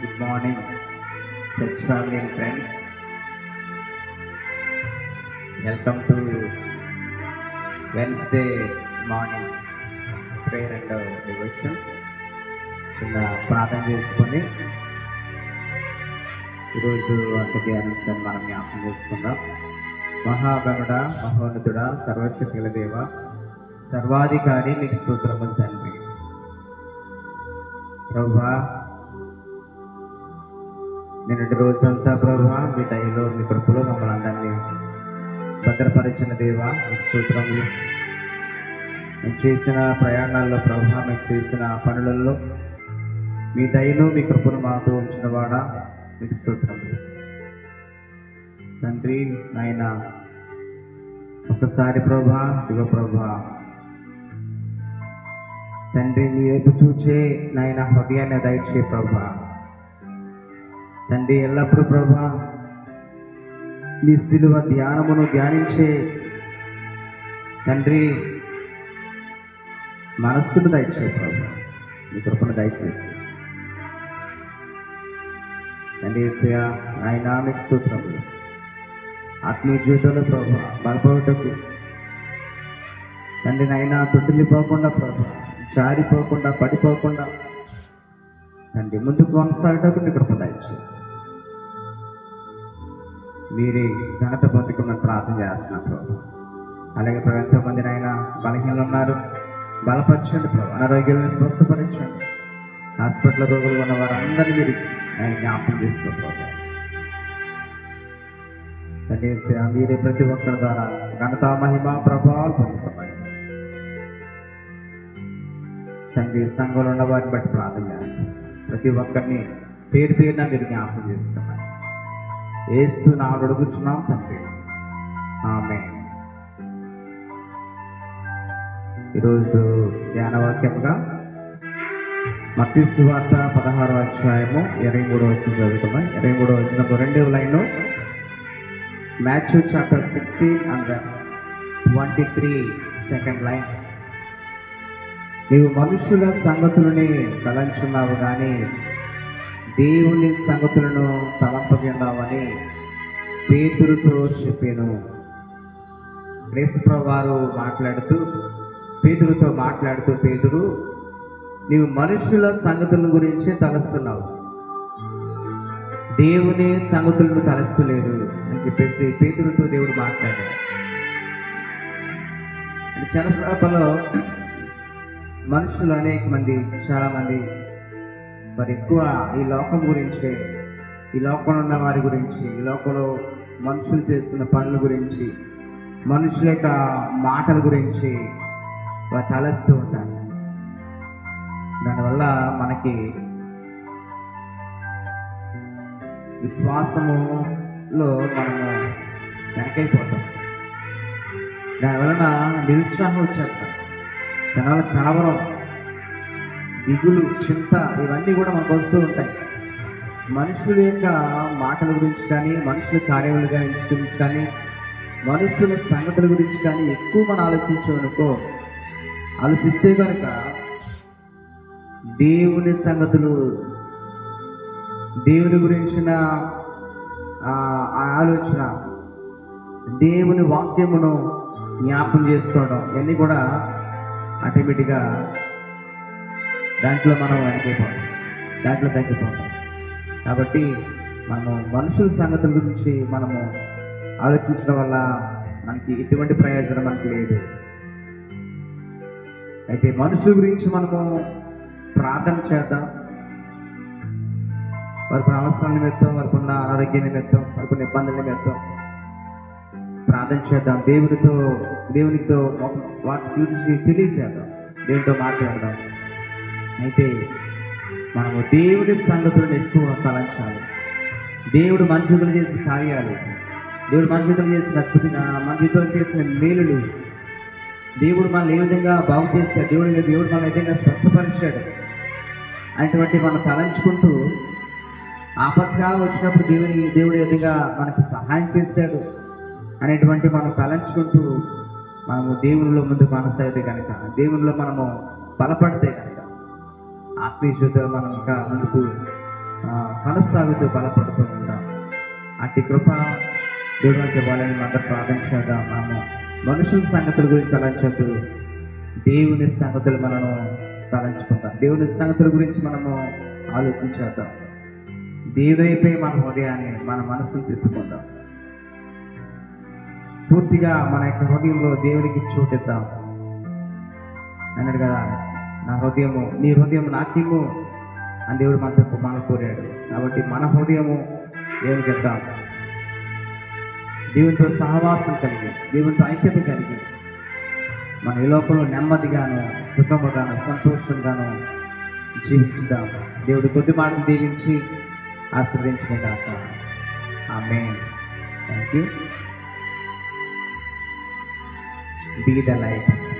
Good morning church family and friends welcome to Wednesday morning prayer and devotion చిన్న ప్రార్థన చేసుకొని ఈరోజు అంతటి అనుసరి మనం జ్ఞాపకం చేసుకుందాం. మహాగణుడ మహోన్నతుడ సర్వశక్తిలదేవ సర్వాధికారి మీకు స్తోత్రములు తండ్రి. ప్రభా నిన్నటి రోజంతా ప్రభా మీ దయలో మీ కృపలో మమ్మల్ని అందరినీ భద్రపరిచిన దేవా మీకు స్తోత్రములు మేము చేసిన ప్రయాణాల్లో ప్రభా మేము చేసిన పనులలో మీ దయను మీ కృపను మాతో ఉంచినవాడా మీకు స్తోత్రములు తండ్రి నాయన ఒకసారి ప్రభా దివ ప్రభా. తండ్రి నీ వైపు చూచే నాయన హృదయాన్ని దయచే ప్రభా. తండ్రి ఎల్లప్పుడూ ప్రభా మీ సిలువ ధ్యానమును ధ్యానించే తండ్రి మనస్సును దయచే ప్రభా. మీ కృపను దయచేసి. తండ్రి ఏసయ్య ఆయన మీకు స్తోత్రములు. ఆత్మీయ జీవితంలో ప్రభా బలపడటకు. తండ్రి నాయన తొట్టిల్లిపోకుండా ప్రభా జారిపోకుండా పడిపోకుండా తండ్రి ముందుకు కొనసాగటకు మీ కృప దయచేసి. మీరే ఘనత పొందుకున్న ప్రార్థన చేస్తున్నాం ప్రభు. అలాగే ప్రభు ఎంతోమంది నాయన బలహీనలు ఉన్నారు. బలపరచండి ప్రభు. అనారోగ్యాలను స్వస్థపరచండి. హాస్పిటల్ రోగులు ఉన్న వారందరినీ మీరు ఆయన జ్ఞాపకం చేసుకో ప్రభు. తండ్రి మీరే ప్రతి ఒక్కరి ద్వారా ఘనత మహిమ ప్రభావాలు పొందుకున్నాయి తండ్రి సంఘంలో ఉన్న వారిని బట్టి ప్రార్థన చేస్తాం. ప్రతి ఒక్కరిని పేరు పేరున మీరు జ్ఞాపకం చేసుకున్నారు ఏసు నా అడుగుచున్నాం తండ్రి. ఆమె ఈరోజు ధ్యానవాక్యముగా మత్తి సువార్త పదహారు అధ్యాయము ఇరవై మూడో వచ్చిన చదువుతున్నాం ఇరవై మూడో వచ్చిన రెండవ line. Matthew chapter sixteen and twenty three second line. నీవు మనుషుల సంగతులని తలంచున్నావు కానీ దేవుని సంగతులను తలంపగిన్నావని పేతురుతో చెప్పాను. క్రీస్తుప్రభు వారు మాట్లాడుతూ పేతురుతో మాట్లాడుతూ పేతురు నీవు మనుషుల సంగతుల గురించి తలస్తున్నావు. దేవుని సంగతులను తలస్తలేదు అని చెప్పేసి పేతురుతో దేవుడు మాట్లాడాడు. అంటే చాలా మనుషులు అనేక మంది చాలామంది మరి ఎక్కువ ఈ లోకం గురించి ఈ లోకంలో ఉన్న వారి గురించి ఈ లోకంలో మనుషులు చేస్తున్న పనుల గురించి మనుషుల యొక్క మాటల గురించి తలస్తూ ఉంటారు. దానివల్ల మనకి విశ్వాసములో మనము వెనకైపోతాం. దానివలన నిరుత్సాహం వచ్చేస్తాం. జనాల కలవరం దిగులు చింత ఇవన్నీ కూడా మనకు వస్తూ ఉంటాయి. మనుషుల యొక్క మాటల గురించి కానీ మనుషుల కార్యముల గురించి కానీ మనుషుల సంగతుల గురించి కానీ ఎక్కువ మనం ఆలోచించామనుకో ఆలోచిస్తే కనుక దేవుని సంగతులు దేవుని గురించిన ఆలోచన దేవుని వాక్యమును జ్ఞాపం చేసుకోవడం ఇవన్నీ కూడా ఆటోమేటిక్గా దాంట్లో మనం వెనకైపోతాం దాంట్లో తగ్గిపోతాం. కాబట్టి మనము మనుషుల సంగతుల గురించి మనము ఆలోచించడం వల్ల మనకి ఎటువంటి ప్రయోజనం మనకి లేదు. అయితే మనుషుల గురించి మనము ప్రార్థన చేద్దాం. వారికి ఉన్న అవసరాల నిమిత్తం వారికి ఉన్న అనారోగ్య నిమిత్తం వారికి ఉన్న ఇబ్బందుల నిమిత్తం ప్రార్థన చేద్దాం. దేవునితో దేవునితో వాటి గురించి తెలియచేద్దాం. దేవునితో మాట్లాడదాం? అయితే మనము దేవుడి సంగతులను ఎక్కువ తలంచాలి. దేవుడు మన చేసిన కార్యాలు దేవుడు మన జీవితంలో చేసిన అద్భుతంగా మన చేసిన మేలులు దేవుడు మనల్ని ఏ విధంగా బాగు చేశాడు దేవుడు దేవుడు మనల్ని ఏ విధంగా స్వస్థపరిచాడు అటువంటి మనం తలంచుకుంటూ ఆపత్కాలం వచ్చినప్పుడు దేవుని దేవుడు విధంగా మనకి సహాయం చేశాడు అనేటువంటి మనం తలంచుకుంటూ మనము దేవునిలో ముందు మనసైతే కనుక దేవునిలో మనము బలపడితే కనుక ఆత్మీయ మనం ఇంకా ముందుకు కొనసాగుతూ బలపడుతూ ఉంటాం. అట్టి కృప దేవుడికి ఇవ్వాలని మనం ప్రార్థన చేద్దాం. మనము మనుషుల సంగతుల గురించి తలంచొద్దు దేవుని సంగతులు మనము తలంచుకుందాం దేవుని సంగతుల గురించి మనము ఆలోచించేద్దాం. దేవుడైపోయి మన హృదయాన్ని మన మనసును తిప్పుకుందాం. పూర్తిగా మన యొక్క హృదయంలో దేవునికి చూపిద్దాం. అన్నాడు కదా నా హృదయము నీ హృదయం నాకిమ్ము అని దేవుడు మనతో మనం కోరాడు. కాబట్టి మన హృదయము దేవునికి ఇద్దాం. దేవునితో సహవాసం కలిగి దేవునితో ఐక్యత కలిగి మన ఈ నెమ్మదిగాను సుఖముగాను సంతోషంగాను జీవించుదాం. దేవుడు కొద్ది మాటలు దీవించి ఆశీర్వదించిన ఆమె thank you be the light.